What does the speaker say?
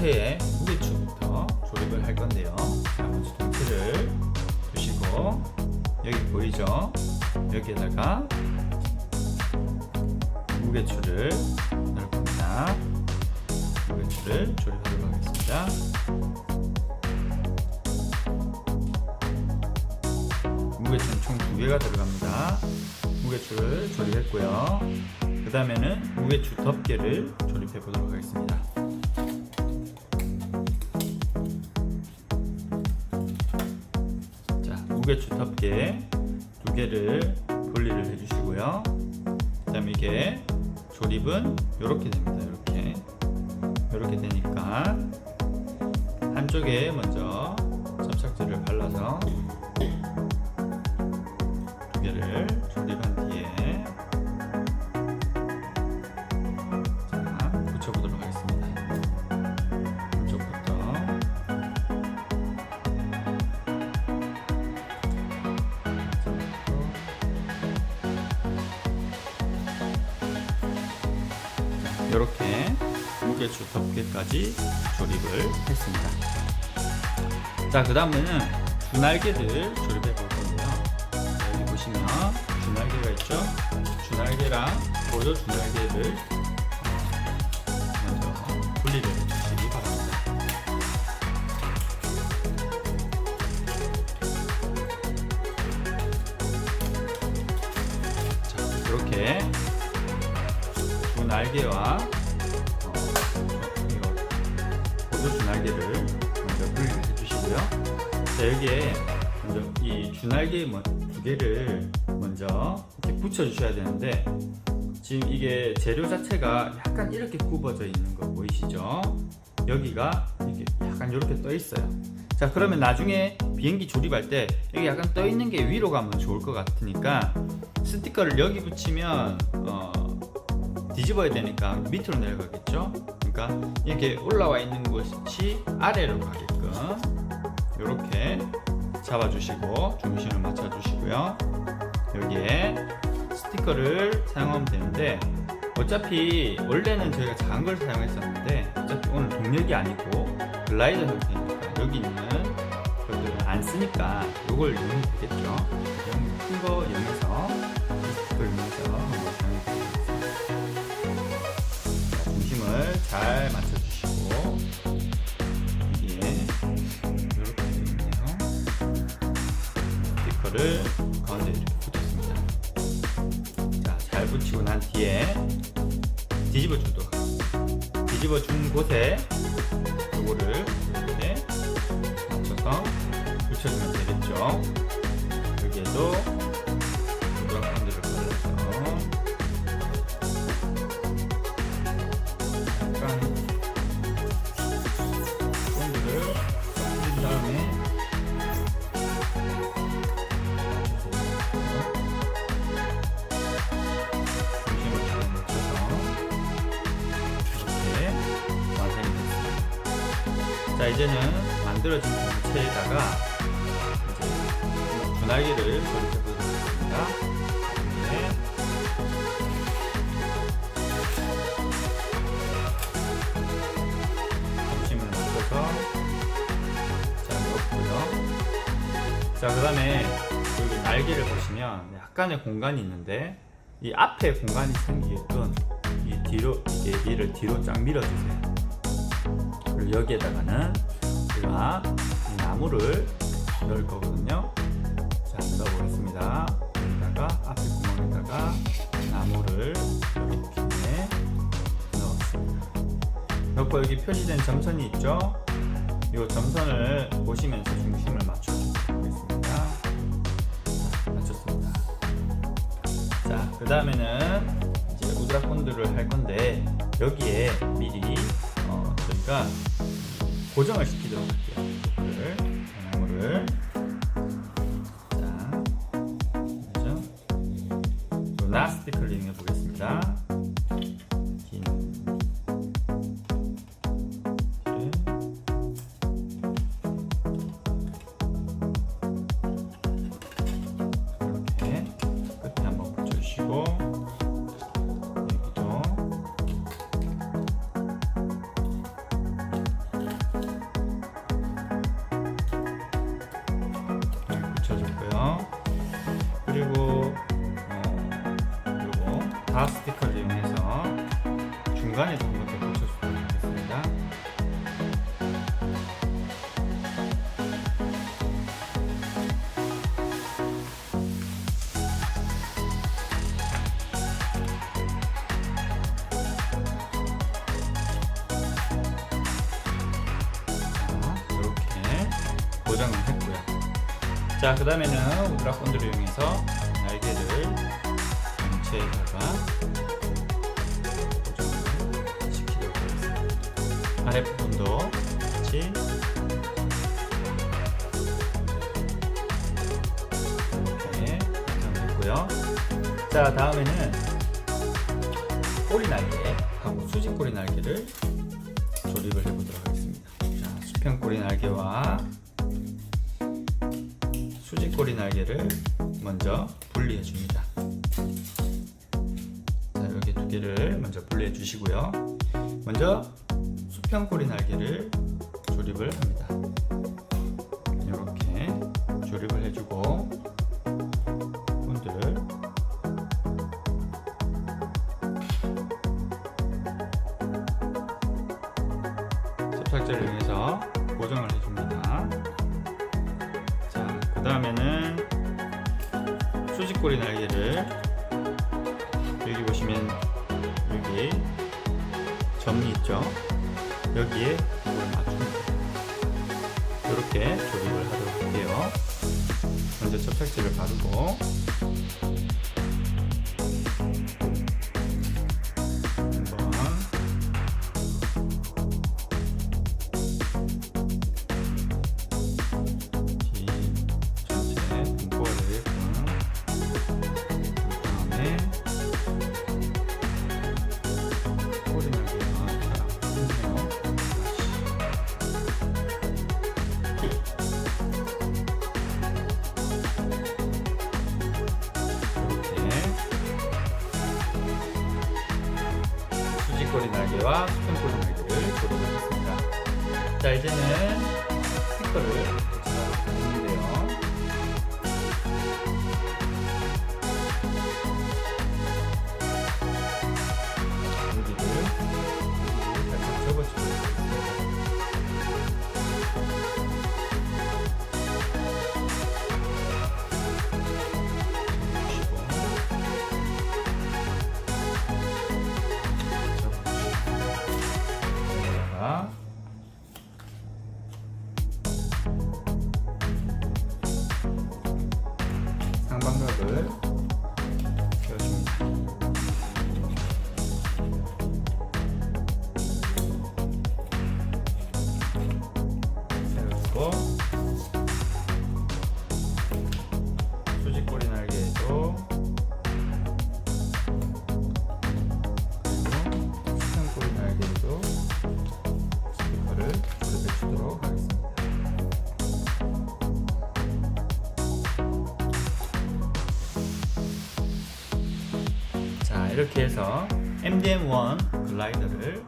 동체의 무게추부터 조립을 할 건데요. 자, 먼저 동체를 두시고 여기 보이죠? 여기에다가 무게추를 넣을 겁니다. 무게추를 조립하도록 하겠습니다. 무게추는 총 두 개가 들어갑니다. 무게추를 조립했고요. 그 다음에는 무게추 덮개를 조립해 보도록 하겠습니다. 자, 무게추 덮개 두 개를 분리를 해주시고요. 그 다음에 이게 조립은 이렇게 됩니다. 이렇게 이렇게 되니까 한쪽에 먼저 접착제를 발라서 두 개를 무게추 덮개까지 조립을 했습니다. 자, 그 다음에는 주날개를 조립해 볼 건데요. 자, 여기 보시면 주날개가 있죠? 주날개랑 보조 주날개를 먼저 분리를 해주시기 바랍니다. 자, 이렇게 두 날개와 보조 주날개를 먼저 분리를 해주시고요. 자 여기에 먼저 이 주날개 뭐- 두 개를 먼저 이렇게 붙여 주셔야 되는데 지금 이게 재료 자체가 약간 이렇게 굽어져 있는 거 보이시죠? 여기가 이게 약간 이렇게 떠 있어요. 자 그러면 나중에 비행기 조립할 때 여기 약간 떠 있는 게 위로 가면 좋을 것 같으니까 스티커를 여기 붙이면 어, 뒤집어야 되니까 밑으로 내려가겠죠. 그러니까 이렇게 올라와 있는 곳이 아래로 가게끔 이렇게 잡아주시고 중심을 맞춰주시고요. 여기에 스티커를 사용하면 되는데 어차피 원래는 저희가 작은 걸 사용했었는데 어차피 오늘 동력이 아니고 글라이더 형태니까 여기 있는 것들을 안 쓰니까 이걸 이용해도 되겠죠. 큰 거 이용해서 뒤집어 준 곳에 요거를 이렇게 맞춰서 붙여주면 되겠죠. 여기에도 이제는 만들어진 공체에다가 분할기를 조립해 보도록 하겠습니다. 이렇게 중심을 맞춰서 자 넣고요. 자 그 다음에 여기 날개를 보시면 약간의 공간이 있는데 이 앞에 공간이 생기게끔 이 뒤로 얘를 뒤로 쫙 밀어주세요. 여기에다가는 제가 이 나무를 넣을 거거든요. 자 넣어보겠습니다. 여기다가 앞에 구멍에다가 나무를 이렇게 넣었습니다. 넣고 여기 표시된 점선이 있죠? 이 점선을 보시면서 중심을 맞춰주겠습니다. 자, 맞췄습니다. 자, 그 다음에는 이제 우드락 본드를 할 건데 여기에 미리 어, 저희가 고정을 시키도록 할게요. 이거를 나무를 고정을 했고요. 자, 그 다음에는 우드라 본드를 이용해서 날개를 전체에다가 고정을 시키도록 하겠습니다. 아랫부분도 같이 이렇게 고정했고요. 자, 다음에는 꼬리 날개하고 수직 꼬리 날개를 조립을 해보도록 하겠습니다. 자, 수평 꼬리 날개와 꼬리 날개를 먼저 분리해 줍니다. 자, 여기 두 개를 먼저 분리해 주시고요. 먼저 수평 꼬리 날개를 조립을 합니다. 이렇게 조립을 해주고 본드를 접착제를 이용해서 고정을 해줍니다. 자, 그 다음에는 수직꼬리 날개를 여기 보시면 여기 점이 있죠? 여기에 이걸 맞춥니다. 이렇게 조립을 하도록 할게요. 먼저 접착제를 바르고 수직꼬리 날개와 수평꼬리 날개를 조립하겠습니다. 자 이제는 스티커를 이렇게 해서 MDM1 글라이더를